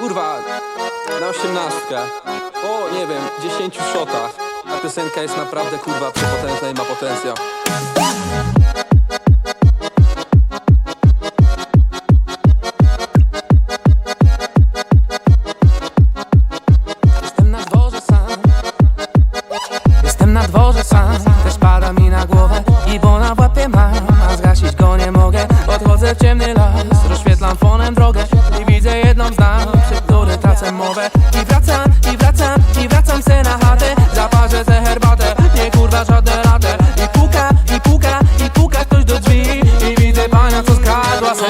Kurwa, na osiemnastkę. O, nie wiem, dziesięciu shotach. Ta piosenka jest naprawdę kurwa przepotężna i ma potencjał. Jestem na dworze sam Jestem na dworze sam, też pada mi na głowę I bo na łapie mam, a zgasić go nie mogę Podchodzę w ciemny las, rozświetlam fonem drogę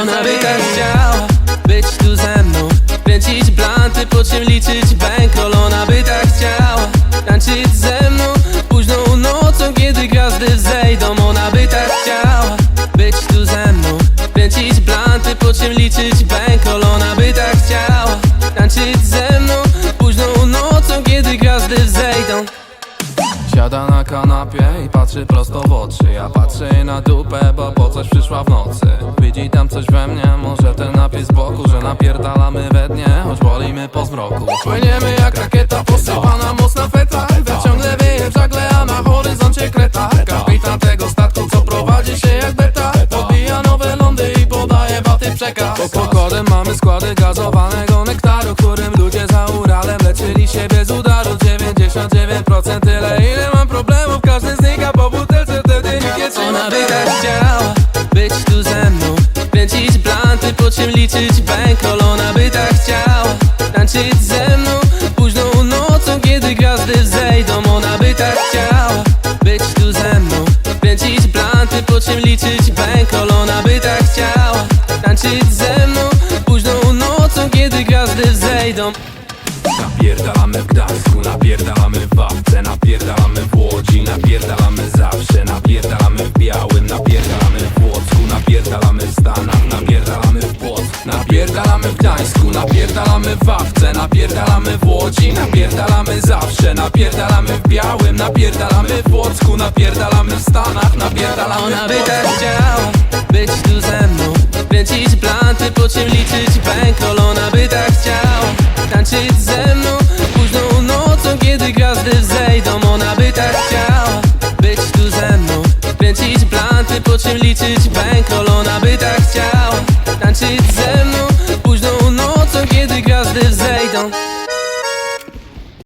Ona by tak chciała być tu ze mną. Kręcić blanty, po czym liczyć bankroll. Ona by tak chciała tańczyć ze mną. Późną nocą, kiedy gwiazdy wzejdą Ona by tak chciała być tu ze mną. Kręcić blanty, po czym liczyć bankroll Siada na kanapie i patrzy prosto w oczy. Ja patrzę jej na dupę, bo po coś przyszła w nocy. Widzi tam coś we mnie, może ten napis z boku Że napierdalamy we dnie, choć bolimy po zmroku. Płyniemy jak rakieta, posypana mocna feta We ciągle wieje w żagle, a na horyzoncie kreta. Kapitan tego statku, co prowadzi się jak beta. Podbija nowe lądy i podaje baty przekaz. Pod pokładem mamy składy gazowanego nektaru Którym ludzie za Uralem leczyli się bez udaru. 99% Ona by tak chciała być tu ze mną Kręcić blanty, po czym liczyć bankroll. Ona by tak chciała tańczyć ze mną Późną nocą, kiedy gwiazdy wzejdą. Ona by tak chciała być tu ze mną Kręcić blanty, po czym liczyć bankroll. Ona by tak chciała tańczyć ze mną Późną nocą, kiedy gwiazdy wzejdą. Napierdalamy w Gdańsku, napierdalamy w Wawce Napierdalamy w Łodzi, Napierdalamy w Gdańsku, napierdalamy w Wawce Napierdalamy w Łodzi, napierdalamy zawsze Napierdalamy w Białym, napierdalamy w Płocku Napierdalamy w Stanach, napierdalamy Ona by tak chciała być tu ze mną Kręcić planty, po czym liczyć bankroll Ona by tak chciała tańczyć ze mną. Późną nocą, kiedy gwiazdy wzejdą Ona by tak chciała być tu ze mną Kręcić planty, po czym liczyć bankroll Ona by tak chciała tańczyć ze